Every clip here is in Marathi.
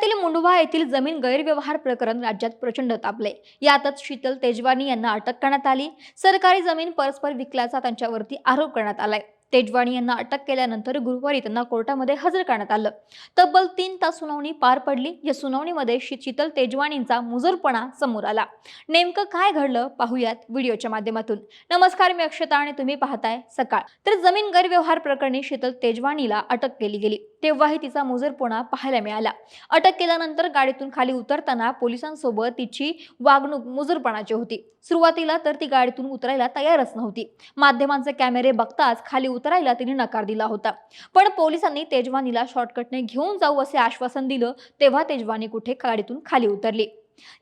पुण्यातील मुंडवा येथील जमीन गैरव्यवहार प्रकरण राज्यात प्रचंड तापले. यातच शीतल तेजवानी यांना अटक करण्यात आली. सरकारी जमीन परस्पर विकल्याचा त्यांच्यावरती आरोप करण्यात आलाय. तेजवाणी यांना अटक केल्यानंतर गुरुवारी त्यांना कोर्टामध्ये हजर करण्यात आलं. तब्बल तीन तास सुनावणी पार पडली. या सुनावणीमध्ये शी- शीतल तेजवानींचा मुजरपणा समोर आला. नेमकं काय घडलं पाहूयात व्हिडिओच्या माध्यमातून. नमस्कार मी अक्षता आणि तुम्ही पाहताय सकाळ. तर जमीन गैरव्यवहार प्रकरणी शीतल तेजवानीला अटक केली गेली. तेव्हाही तिचा मुजरपणा पाहायला मिळाला. अटक केल्यानंतर गाडीतून खाली उतरताना पोलिसांसोबत तिची वागणूक मुजरपणाची होती. सुरुवातीला तर ती गाडीतून उतरायला तयारच नव्हती. माध्यमांचे कॅमेरे बघताच खाली उतरायला तिने नकार दिला होता. पण पोलिसांनी तेजवानीला शॉर्टकटने घेऊन जाऊ असे आश्वासन दिलं तेव्हा तेजवानी कुठे गाडीतून खाली उतरली.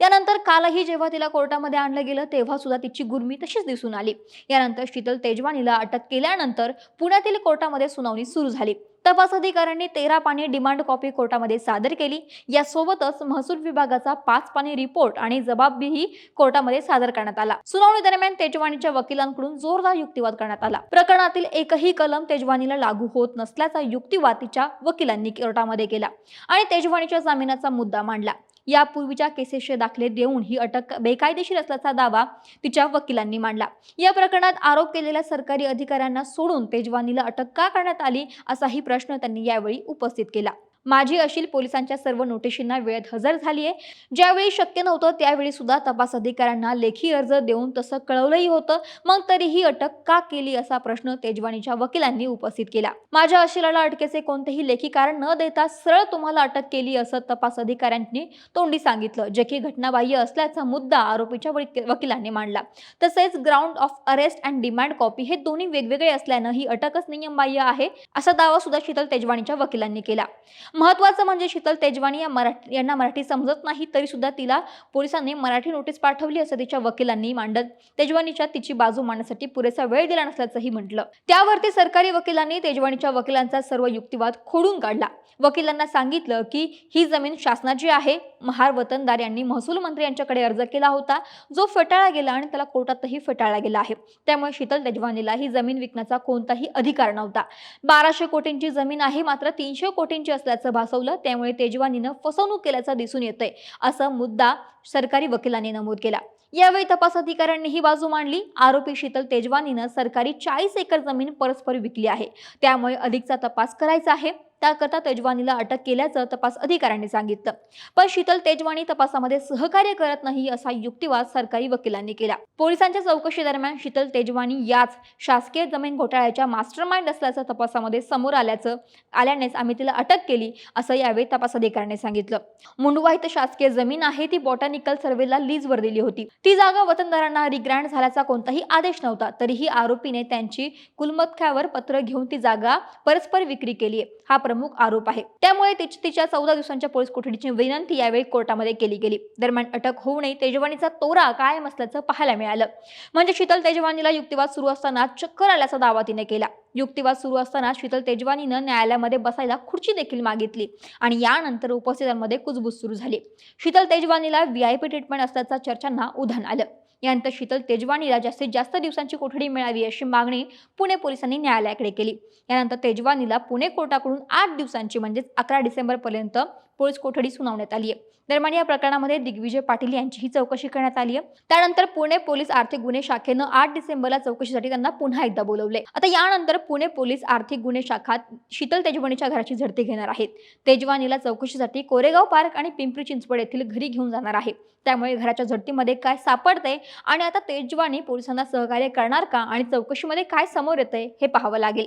यानंतर कालही जेव्हा तिला कोर्टामध्ये आणलं गेलं तेव्हा सुद्धा तिची गुरमी तशीच दिसून आली. यानंतर शीतल तेजवानीला अटक केल्यानंतर पुण्यातील कोर्टामध्ये सुनावणी सुरू झाली. तपास अधिकाऱ्यांनी तेरा पाणी डिमांड कॉपी कोर्टामध्ये सादर केली. यासोबतच महसूल विभागाचा पाच पाणी रिपोर्ट आणि जबाबही कोर्टामध्ये सादर करण्यात आला. सुनावणी दरम्यान तेजवानीच्या वकिलांकडून जोरदार युक्तिवाद करण्यात आला. प्रकरणातील एकही कलम तेजवानीला लागू होत नसल्याचा युक्तिवाद तिच्या वकिलांनी कोर्टामध्ये केला आणि तेजवानीच्या जामिनाचा मुद्दा मांडला. यापूर्वीच्या केसेसचे दाखले देऊन ही अटक बेकायदेशीर असल्याचा दावा तिच्या वकिलांनी मांडला. या प्रकरणात आरोप केलेल्या सरकारी अधिकाऱ्यांना सोडून तेजवानीला अटक का करण्यात आली असाही प्रश्न त्यांनी यावेळी उपस्थित केला. माझी अशील पोलिसांच्या सर्व नोटिशींना वेळेत हजर झाली आहे. ज्यावेळी शक्य नव्हतं त्यावेळी सुद्धा तपास अधिकाऱ्यांना लेखी अर्ज देऊन तसं कळवलंही होतं. मग तरीही अटक का केली असा प्रश्न तेजवानीच्या वकिलांनी उपस्थित केला. माझ्या अशिलाला अटकेचे कोणतेही लेखी कारण न देता सरळ तुम्हाला अटक केली असं तपास अधिकाऱ्यांनी तोंडी सांगितलं. जे की घटनाबाह्य असल्याचा मुद्दा आरोपीच्या वकिलांनी मांडला. तसेच ground of arrest and demand copy हे दोन्ही वेगवेगळे असल्यानं ही अटकच नियमबाह्य आहे असा दावा सुद्धा शीतल तेजवानीच्या वकिलांनी केला. महत्वाचं म्हणजे शीतल तेजवानी या मराठी यांना मराठी समजत नाही तरी सुद्धा तिला पोलिसांनी मराठी नोटीस पाठवली असं तिच्या वकिलांनी मांडत. तेजवानीच्या तिची बाजू मांडण्यासाठी पुरेसा वेळ दिला नसल्याचंही म्हटलं. त्यावरती सरकारी वकिलांनी तेजवानीच्या वकिलांचा सर्व युक्तिवाद खोडून काढला. वकिलांना सांगितलं की ही जमीन शासनाची आहे. महार वतनदार यांनी महसूल मंत्री यांच्याकडे अर्ज केला होता. जो फेटाळला गेला आणि त्याला कोर्टातही फेटाळला गेला आहे. त्यामुळे शीतल तेजवानीला ही जमीन विकण्याचा कोणताही अधिकार नव्हता. बाराशे कोटींची जमीन आहे मात्र तीनशे कोटींची असल्याचं भासवलं त्यामुळे तेजवानीनं फसवणूक केल्याचं दिसून येतंय असा मुद्दा सरकारी वकिलांनी नमूद केला. यावेळी तपास अधिकाऱ्यांनी ही बाजू मांडली. आरोपी शीतल तेजवानीनं सरकारी चाळीस एकर जमीन परस्पर विकली आहे. त्यामुळे अधिकचा तपास करायचा आहे. त्याकरता तेजवानीला अटक केल्याचं तपास अधिकाऱ्यांनी सांगितलं. पण शीतल तेजवानी तपासामध्ये सहकार्य करत नाही असा युक्तिवाद सरकारी वकिलांनी केला. पोलिसांच्या चौकशी दरम्यान शीतल तेजवानी याच शासकीय जमीन घोटाळ्याच्या मास्टरमाइंड असल्याचं तपासामध्ये समोर आल्याचं आल्यानेच आम्ही तिला अटक केली असं यावेळी तपास अधिकाऱ्यांनी सांगितलं. मुंडवा इथं शासकीय जमीन आहे ती बॉटॅनिकल सर्वेला लीजवर दिली होती. ती जागा वतनदारांना रिग्रँड झाल्याचा कोणताही आदेश नव्हता तरीही आरोपीने त्यांची कुलमतख्यावर पत्र घेऊन ती जागा परस्पर विक्री केली हा प्रमुख आरोप आहे. त्यामुळे तिची तिच्या चौदा दिवसांच्या पोलीस कोठडीची विनंती यावेळी कोर्टामध्ये केली गेली. दरम्यान अटक होऊ नये तेजवानीचा तोरा कायम असल्याचं पाहायला मिळालं. म्हणजे शीतल तेजवानीला युक्तिवाद सुरू असताना चक्कर आल्याचा दावा तिने केला. युक्तिवाद सुरू असताना शीतल तेजवानीनं न्यायालयामध्ये बसायला खुर्ची देखील मागितली आणि यानंतर उपस्थितांमध्ये कुजबूज सुरू झाली. शीतल तेजवानीला व्ही आय पी ट्रीटमेंट असल्याचा चर्चांना उधाण आलं. यानंतर शीतल तेजवानीला जास्तीत जास्त दिवसांची कोठडी मिळावी अशी मागणी पुणे पोलिसांनी न्यायालयाकडे केली. यानंतर तेजवानीला पुणे कोर्टाकडून आठ दिवसांची म्हणजेच अकरा डिसेंबरपर्यंत पोलीस कोठडी सुनावण्यात आली आहे दरम्यान या प्रकरणामध्ये दिग्विजय पाटील यांचीही चौकशी करण्यात आली आहे त्यानंतर पुणे पोलीस आर्थिक गुन्हे शाखेनं आठ डिसेंबरला चौकशीसाठी त्यांना पुन्हा एकदा बोलवले आता यानंतर पुणे पोलीस आर्थिक गुन्हे शाखात शीतल तेजवानीच्या घराची झडती घेणार आहेत. तेजवानीला चौकशीसाठी कोरेगाव पार्क आणि पिंपरी चिंचवड येथील घरी घेऊन जाणार आहे. त्यामुळे घराच्या झडतीमध्ये काय सापडते आणि आता तेजवानी पोलिसांना सहकार्य करणार का आणि चौकशीमध्ये काय समोर येतंय हे पाहावं लागेल.